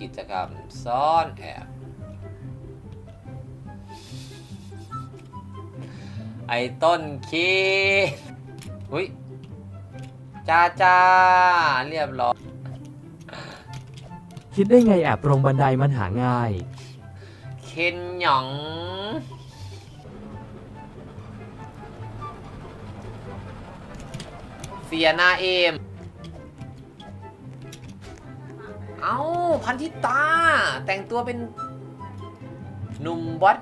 กิจกรรมซ่อนแอบไอ้ต้นคีอุ้ยจ้าจ้าเรียบร้อยคิดได้ไงแอบตรงบันไดมันหาง่าย เคนหยอง เสียหนาเอม เอาพันธิตา แต่งตัวเป็นหนุ่มวัด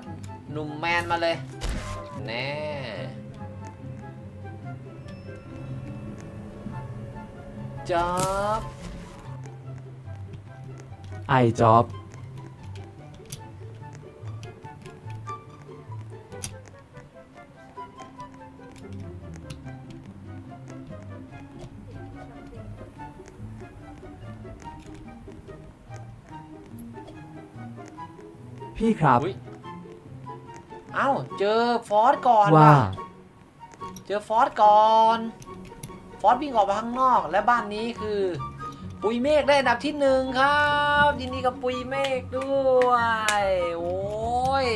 หนุ่มแมนมาเลย แน่จ๊อบไอจ๊อบ พี่ครับอุ๊ยเอ้าเจอฟอสก่อนว่าว่ะเจอฟอสก่อน ฟอสวิ่งออกมาข้างนอก และบ้านนี้คือ ปุยเมฆได้อันดับที่หนึ่งครับยินดีกับปุยเมฆด้วย โอ้ย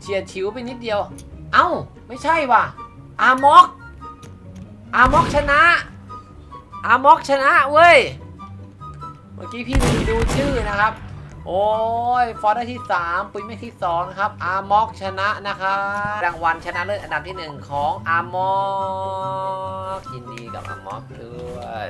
เฉียดฉิวไปนิดเดียว เอ้า ไม่ใช่ว่ะ อามอก อามอกชนะ อามอกชนะเว้ย เมื่อกี้พี่มีดูชื่อนะครับ โอ้ย ฟอร์ดได้ที่ 3 ปุ้ยไม่ที่2นะครับ อาร์มอกชนะนะครับ รางวัลชนะเลิศอันดับที่ 1 ของอาร์มอกยินดีกับอาร์มอกด้วย